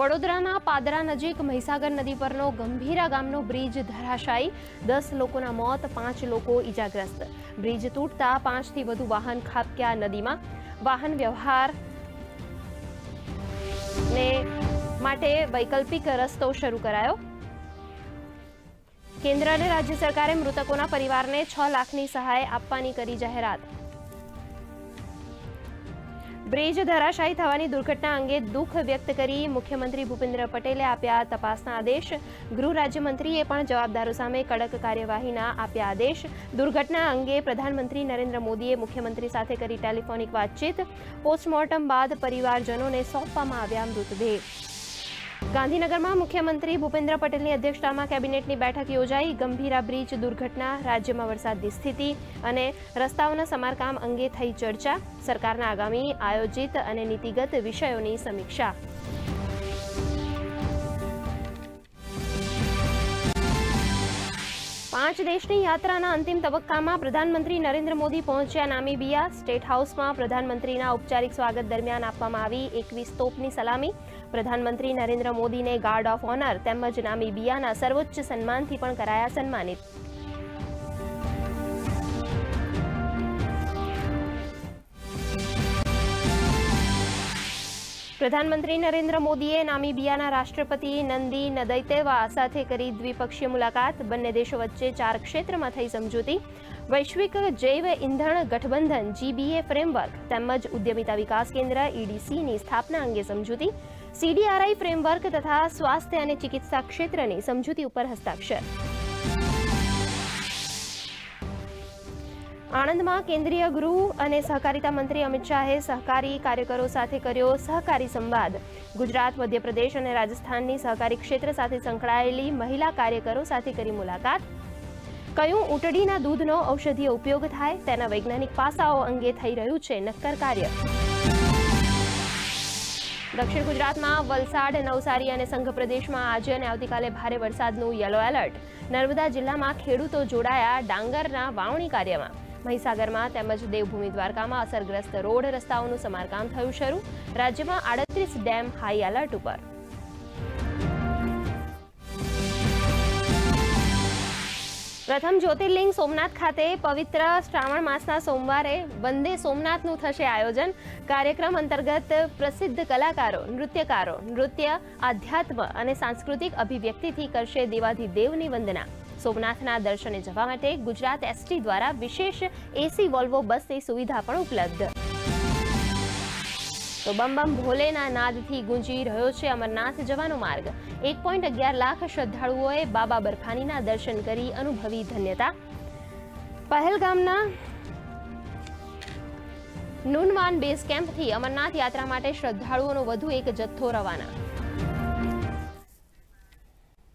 વડોદરાના પાદરા નજીક મહીસાગર નદી પરનો ગંભીરા ગામનો બ્રિજ ધરાશાયી. દસ લોકોના મોત, પાંચ લોકો ઈજાગ્રસ્ત. બ્રિજ તૂટતા પાંચથી વધુ વાહન ખાબક્યા નદીમાં. વાહન વ્યવહાર માટે વૈકલ્પિક રસ્તો શરૂ કરાયો. કેન્દ્ર અને રાજ્ય સરકારે મૃતકોના પરિવારને છ લાખની સહાય આપવાની કરી જાહેરાત. બ્રિજ ધરાશાયી થવાની દુર્ઘટના અંગે દુઃખ વ્યક્ત કરી મુખ્યમંત્રી ભૂપેન્દ્ર પટેલે આપ્યા તપાસના આદેશ. ગૃહ રાજ્યમંત્રીએ પણ જવાબદારો સામે કડક કાર્યવાહીના આપ્યા આદેશ. દુર્ઘટના અંગે પ્રધાનમંત્રી નરેન્દ્ર મોદીએ મુખ્યમંત્રી સાથે કરી ટેલિફોનિક વાતચીત. પોસ્ટમોર્ટમ બાદ પરિવારજનોને સોંપવામાં આવ્યા મૃતદેહ. ગાંધીનગરમાં મુખ્યમંત્રી ભૂપેન્દ્ર પટેલની અધ્યક્ષતામાં કેબિનેટની બેઠક યોજાઈ. ગંભીરા બ્રિજ દુર્ઘટના, રાજ્યમાં વરસાદની સ્થિતિ અને રસ્તાઓના સમારકામ અંગે થઈ ચર્ચા. સરકારના આગામી આયોજિત અને નીતિગત વિષયોની સમીક્ષા. પાંચ દેશની યાત્રાના અંતિમ તબક્કામાં પ્રધાનમંત્રી નરેન્દ્ર મોદી પહોંચ્યા નામીબિયા. સ્ટેટ હાઉસમાં પ્રધાનમંત્રીના ઔપચારિક સ્વાગત દરમિયાન આપવામાં આવી એકવીસ તોપની સલામી. પ્રધાનમંત્રી નરેન્દ્ર મોદીને ગાર્ડ ઓફ ઓનર તેમજ નામીબિયાના સર્વોચ્ચ સન્માનથી પણ કરાયા સન્માનિત. પ્રધાનમંત્રી નરેન્દ્ર મોદીએ નામીબિયાના રાષ્ટ્રપતિ નંદી નદૈતેવા સાથે કરી દ્વિપક્ષીય મુલાકાત. બંને દેશો વચ્ચે ચાર ક્ષેત્રમાં થઈ સમજૂતી. વૈશ્વિક જૈવ ઇંધણ ગઠબંધન, જીબીએ ફ્રેમવર્ક તેમજ ઉદ્યમિતા વિકાસ કેન્દ્ર, ઈડીસીની સ્થાપના અંગે સમજૂતી. સીડીઆરઆઈ ફ્રેમવર્ક તથા સ્વાસ્થ્ય અને ચિકિત્સા ક્ષેત્રની સમજૂતી ઉપર હસ્તાક્ષર. આણંદમાં કેન્દ્રીય ગૃહ અને સહકારિતા મંત્રી અમિત શાહે સહકારી કાર્યકરો સાથે કર્યો સહકારી સંવાદ. ગુજરાત, મધ્યપ્રદેશ અને રાજસ્થાનની સહકારી ક્ષેત્ર સાથે સંકળાયેલી મહિલા કાર્યકરો સાથે કરી મુલાકાત. કયું ઊંટડીના દૂધનો ઔષધીય ઉપયોગ થાય તેના વૈજ્ઞાનિક પાસાઓ અંગે થઈ રહ્યું છે નક્કર કાર્ય. દક્ષિણ ગુજરાતમાં વલસાડ, નવસારી અને સંઘ પ્રદેશમાં આજે અને આવતીકાલે ભારે વરસાદનું યલો એલર્ટ. નર્મદા જિલ્લામાં ખેડૂતો જોડાયા ડાંગરના વાવણી કાર્યમાં. મહીસાગરમાં તેમજ દેવભૂમિ દ્વારકામાં અસરગ્રસ્ત રોડ રસ્તાઓનું સમારકામ થયું શરૂ. રાજ્યમાં આડત્રીસ ડેમ હાઈ એલર્ટ ઉપર. પ્રથમ જ્યોતિર્લિંગ સોમનાથ ખાતે પવિત્ર શ્રાવણ માસના સોમવારે વંદે સોમનાથનું થશે આયોજન. કાર્યક્રમ અંતર્ગત પ્રસિદ્ધ કલાકારો, નૃત્યકારો, નૃત્ય, આધ્યાત્મ અને સાંસ્કૃતિક અભિવ્યક્તિથી કરશે દેવાધિદેવની વંદના. સોમનાથના દર્શને જવા માટે ગુજરાત એસટી દ્વારા વિશેષ એસી વોલ્વો બસની સુવિધા પણ ઉપલબ્ધ. તો બમ બમ ભોલેના નાદથી ગુંજી રહ્યો છે અમરનાથ જવાનો માર્ગ. એક પોઈન્ટ અગિયાર લાખ શ્રદ્ધાળુઓએ બાબા બરફાનીના દર્શન કરી અનુભવી ધન્યતા. પહેલગામના નુનવાન બેઝ કેમ્પથી અમરનાથ યાત્રા માટે શ્રદ્ધાળુઓનો વધુ એક જથ્થો રવાના.